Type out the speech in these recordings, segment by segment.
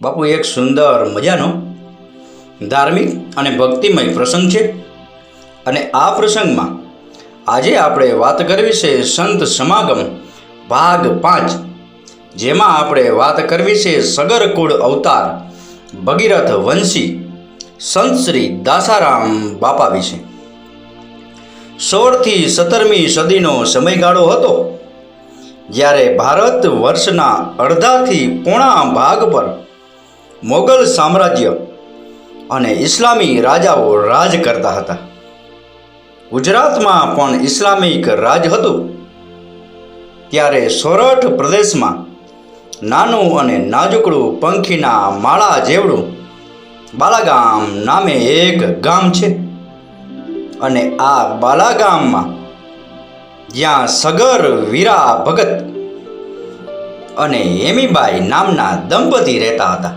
બાપુ, એક સુંદર મજાનો, ધાર્મિક અને ભક્તિમય પ્રસંગ છે. અને આ પ્રસંગમાં આજે આપણે વાત કરવી છે સંત સમાગમ ભાગ પાંચ, જેમાં આપણે વાત કરવી છે સગરકુળ અવતાર ભગીરથ વંશી સંત શ્રી દાસારામ બાપા વિશે. સોળથી સત્તરમી સદીનો સમયગાળો હતો, જ્યારે ભારત વર્ષના અડધાથી પોણા ભાગ પર મોગલ સામ્રાજ્ય અને ઇસ્લામી રાજાઓ રાજ કરતા હતા. ગુજરાતમાં પણ ઇસ્લામિક રાજ હતું. ત્યારે સોરઠ પ્રદેશમાં નાનું અને નાજુકડું પંખીના માળા જેવડું બાલાગામ નામે એક ગામ છે. અને આ બાલાગામમાં જ્યાં સગર વીરા ભગત અને હેમીબાઈ નામના દંપતી રહેતા હતા.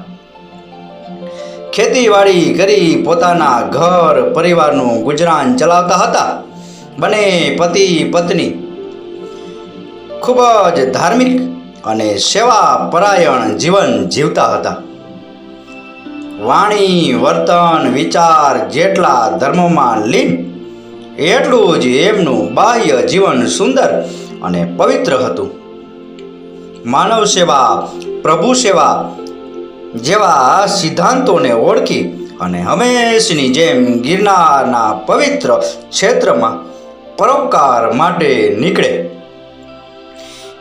ખેતીવાડી કરી પોતાના ઘર, પરિવારનું ગુજરાન ચલાવતા હતા. બંને પતિ, પત્ની ખૂબ જ ધાર્મિક અને સેવા પરાયણ જીવન જીવતા હતા. વાણી, વર્તન, વિચાર જેટલા ધર્મોમાં લીન, એટલું જ એમનું બાહ્ય જીવન સુંદર અને પવિત્ર હતું. માનવ સેવા, પ્રભુ સેવા જેવા સિદ્ધાંતોને ઓળખી અને હંમેશની જેમ ગિરનારના પવિત્ર ક્ષેત્રમાં પરોપકાર માટે નીકળે.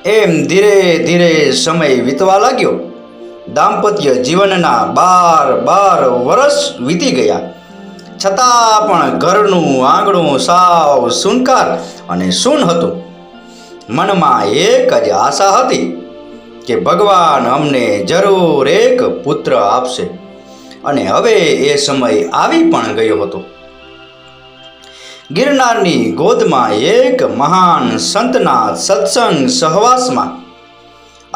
એમ ધીરે ધીરે સમય વીતવા લાગ્યો. દાંપત્ય જીવનના બાર બાર વર્ષ વીતી ગયા. છતાં પણ ઘરનું આંગણું સાવ સુનકાર અને સૂન હતું. મનમાં એક જ આશા હતી કે ભગવાન અમને જરૂર એક પુત્ર આપશે. અને હવે એ સમય આવી પણ ગયો હતો. ગિરનારની ગોદમાં એક મહાન સંતના સત્સંગ સહવાસમાં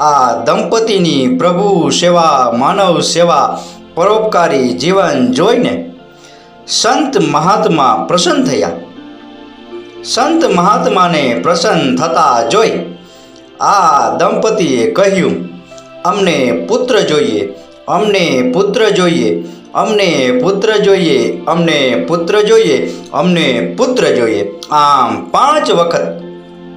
આ દંપતીની પ્રભુ સેવા, માનવ સેવા, પરોપકારી જીવન જોઈને સંત મહાત્મા પ્રસન્ન થયા. સંત મહાત્માને પ્રસન્ન થતા જોઈ આ દંપતીએ કહ્યું, અમને પુત્ર જોઈએ, અમને પુત્ર જોઈએ, અમને પુત્ર જોઈએ, અમને પુત્ર જોઈએ, અમને પુત્ર જોઈએ. આમ પાંચ વખત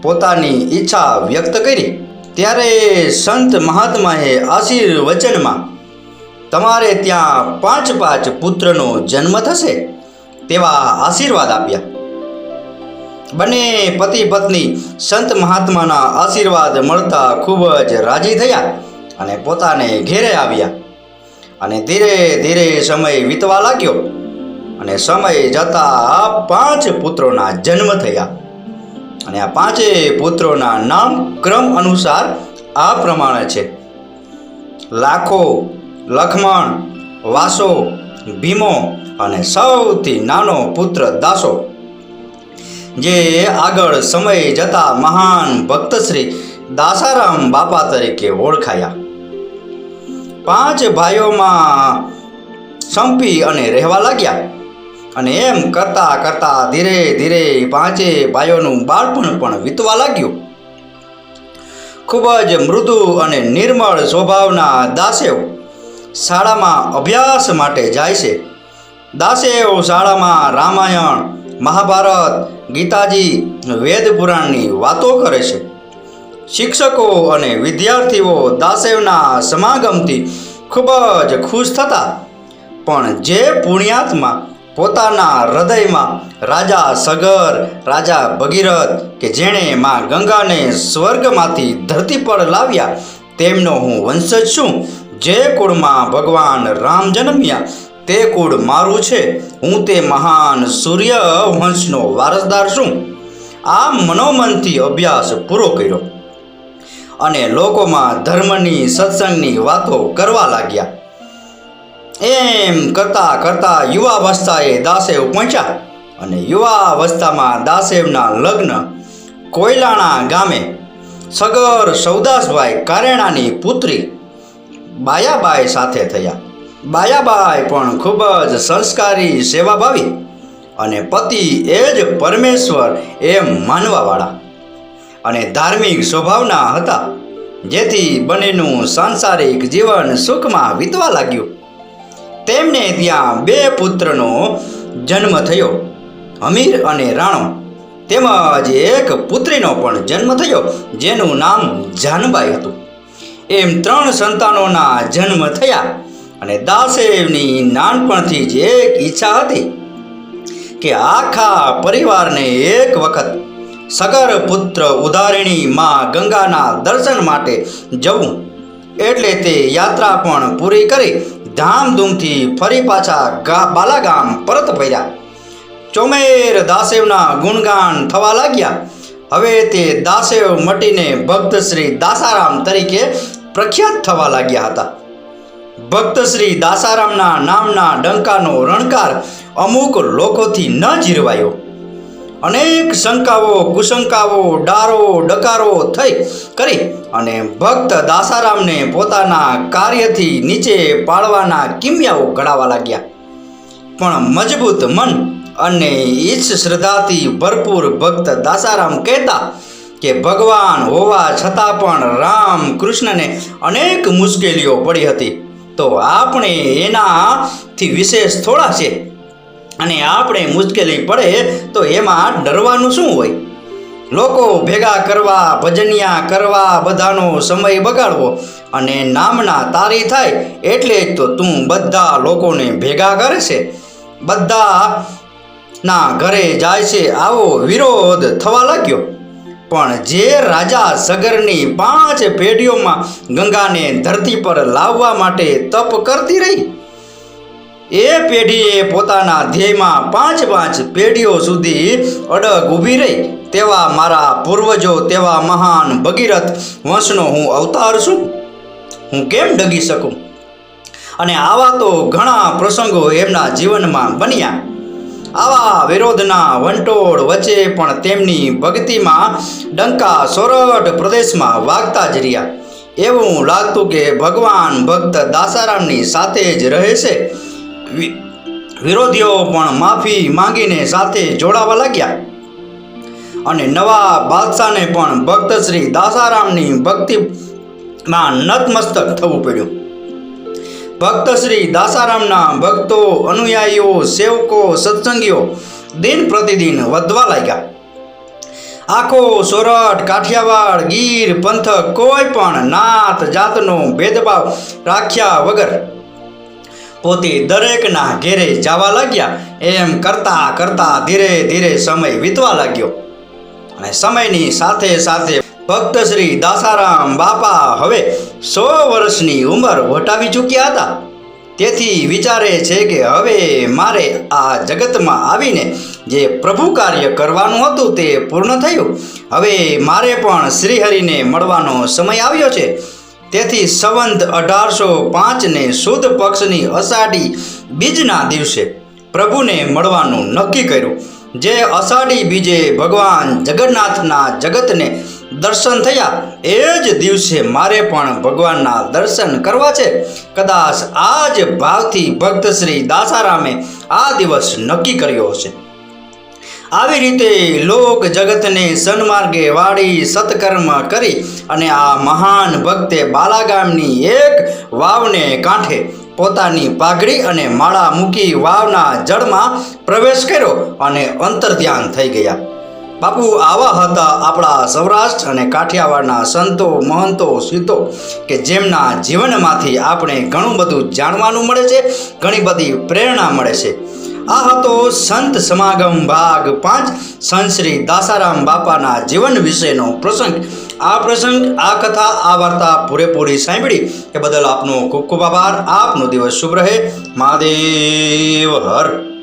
પોતાની ઈચ્છા વ્યક્ત કરી. ત્યારે સંત મહાત્માએ આશીર્વચનમાં, તમારે ત્યાં પાંચ પાંચ પુત્રનો જન્મ થશે તેવા આશીર્વાદ આપ્યા. બંને પતિ પત્ની સંત મહાત્માના આશીર્વાદ મળતા ખૂબ જ રાજી થયા અને પોતાને ઘેરે આવ્યા. અને ધીરે ધીરે સમય વીતવા લાગ્યો અને સમય જતાં પાંચ પુત્રોના જન્મ થયા. અને આ પાંચેય પુત્રોના નામ ક્રમ અનુસાર આ પ્રમાણે છે. લાખો, લખમણ, વાસો, ભીમો અને સૌથી નાનો પુત્ર દાસો. જે આગળ સમય જતા મહાન ભક્ત શ્રી દાસારામ બાપા તરીકે ઓળખાયા. પાંચ ભાઈઓમાં સંપી અને રહેવા લાગ્યા અને એમ કરતા કરતા ધીરે ધીરે પાંચે ભાઈઓનું બાળપણ પણ વીતવા લાગ્યું. ખૂબ જ મૃદુ અને નિર્મળ સ્વભાવના દાસેવ શાળામાં અભ્યાસ માટે જાય છે. દાસેવ શાળામાં રામાયણ મહાભારત ગીતાજી વેદ પુરાણની વાતો કરે છે. શિક્ષકો અને વિદ્યાર્થીઓ દાસેવના સમાગમથી ખૂબ જ ખુશ થતા. પણ જે પુણ્યાત્મા પોતાના હૃદયમાં રાજા સગર, રાજા ભગીરથ કે જેણે માં ગંગાને સ્વર્ગમાંથી ધરતી પર લાવ્યા, તેમનો હું વંશજ છું. જે કુળમાં ભગવાન રામ જન્મ્યા તે કુળ મારું છે. હું તે મહાન સૂર્ય વંશનો વારસદાર છું. આ મનોમનથી અભ્યાસ પૂરો કર્યો. અને લોકોમાં ધર્મની, સત્સંગની વાતો કરવા લાગ્યા. એમ કરતા કરતા યુવાવસ્થાએ દાસેવ પહોંચ્યા અને યુવાવસ્થામાં દાસેવના લગ્ન કોયલાણા ગામે સગર સૌદાસભાઈ કારેણાની પુત્રી બાયાબાઈ સાથે થયા. બાયાબાઈ પણ ખૂબ જ સંસ્કારી, સેવાભાવી અને પતિ એ જ પરમેશ્વર એમ માનવાવાળા. અને ધાર્મિક સ્વભાવના હતા, જેથી બંનેનું સાંસારિક જીવન સુખમાં વીતવા લાગ્યું. તેમને ત્યાં બે પુત્રનો જન્મ થયો, અમીર અને રાણો. તેમજ એક પુત્રીનો પણ જન્મ થયો, જેનું નામ જાનબાઈ હતું. એમ ત્રણ સંતાનોના જન્મ થયા. અને દાસેવની નાનપણથી જ એક ઈચ્છા હતી કે આખા પરિવારને એક વખત સગર પુત્ર ઉદાહરણી માં ગંગાના દર્શન માટે જવું. એટલે તે યાત્રા પણ પૂરી કરી ધામધૂમથી ફરી પાછા બાલાગામ પરત ફર્યા. ચોમેર દાસેવના ગુણગાન થવા લાગ્યા. હવે તે દાસેવ મટીને ભક્ત શ્રી દાસારામ તરીકે પ્રખ્યાત થવા લાગ્યા હતા. ભક્ત શ્રી દાસારામના નામના ડંકાનો રણકાર અમુક લોકોથી ન જીરવાયો. અનેક શંકાઓ, કુશંકાઓ, ડારો, ડકારો થઈ કરી અને ભક્ત દાસારામને પોતાના કાર્યથી નીચે પાડવાના કિમિયાઓ ઘડાવા લાગ્યા. પણ મજબૂત મન અને ઈચ્છ શ્રદ્ધાથી ભરપૂર ભક્ત દાસારામ કહેતા કે ભગવાન હોવા છતાં પણ રામ કૃષ્ણને અનેક મુશ્કેલીઓ પડી હતી. તો આપણે એનાથી વિશેષ થોડા છે. અને આપણે મુશ્કેલી પડે તો એમાં ડરવાનું શું હોય? લોકો ભેગા કરવા, ભજનિયા કરવા, બધાનો સમય બગાડવો અને નામના તારી થાય એટલે જ તો તું બધા લોકોને ભેગા કરે છે. બધા ના ઘરે જાય છે આવો વિરોધ થવા લાગ્યો. પણ જે રાજા સગરની પાંચ પેઢીઓમાં ગંગાને ધરતી પર લાવવા માટે તપ કરતી રહી, એ પેઢીએ પોતાના ધ્યેયમાં પાંચ પાંચ પેઢીઓ સુધી અડગ ઊભી રહી. તેવા મારા પૂર્વજો, તેવા મહાન ભગીરથ વંશનો હું અવતાર છું. હું કેમ ડગી શકું? અને આવા તો ઘણા પ્રસંગો એમના જીવનમાં બન્યા. આવા વિરોધના વંટોળ વચ્ચે પણ તેમની ભક્તિમાં ડંકા સોરઠ પ્રદેશમાં વાગતા જ રહ્યા. એવું લાગતું કે ભગવાન ભક્ત દાસારામની સાથે જ રહે છે. વિરોધીઓ પણ માફી માંગીને સાથે જોડાવા લાગ્યા. અને નવા બાદશાહને પણ ભક્ત શ્રી દાસારામની ભક્તિમાં નતમસ્તક થવું પડ્યું. ભક્ત શ્રી દાસારામના ભક્તો, અનુયાયીઓ, સેવકો, સત્સંગીઓ દિન પ્રતિદિન વધવા લાગ્યા. આખો સોરઠ, કાઠિયાવાડ, ગીર, પંથક કોઈ પણ નાત, જાતનો ભેદભાવ રાખ્યા વગર પોતે દરેકના ઘેરે જવા લાગ્યા. એમ કરતા કરતા ધીરે ધીરે સમય વીતવા લાગ્યો અને સમયની સાથે સાથે ભક્ત શ્રી દાસારામ બાપા હવે સો વર્ષની ઉંમર વટાવી ચૂક્યા હતા. તેથી વિચારે છે કે હવે મારે આ જગતમાં આવીને જે પ્રભુ કાર્ય કરવાનું હતું તે પૂર્ણ થયું. હવે મારે પણ શ્રીહરિને મળવાનો સમય આવ્યો છે. તેથી સંવંત અઢારસો પાંચને સુદ પક્ષની અષાઢી બીજના દિવસે પ્રભુને મળવાનું નક્કી કર્યું. જે અષાઢી બીજે ભગવાન જગન્નાથના જગતને દર્શન થયા. એ જ દિવસે મારે પણ ભગવાનના દર્શન કરવા છે. કદાચ આ જ ભાવથી ભક્ત શ્રી દાસારામે આ દિવસ નક્કી કર્યો હશે. આવી રીતે લોક જગતને સન્માર્ગે વાળી સત્કર્મ કરી અને આ મહાન ભક્તે બાલાગામની એક વાવને કાંઠે પોતાની પાઘડી અને માળા મૂકી વાવના જળમાં પ્રવેશ કર્યો અને અંતર્ધ્યાન થઈ ગયા. બાપુ, આવા હતા આપણા સૌરાષ્ટ્ર અને કાઠિયાવાડના સંતો, મહંતો સીતો કે જેમના જીવનમાંથી આપણે ઘણું બધું જાણવાનું મળે છે, ઘણી બધી પ્રેરણા મળે છે. આ હતો સંત સમાગમ ભાગ પાંચ, સંત શ્રી દાસારામ બાપાના જીવન વિશેનો પ્રસંગ. આ પ્રસંગ, આ કથા, આ વાર્તા પૂરેપૂરી સાંભળી એ બદલ આપનો ખૂબ ખૂબ આભાર. આપનો દિવસ શુભ રહે. મહાદેવ હર.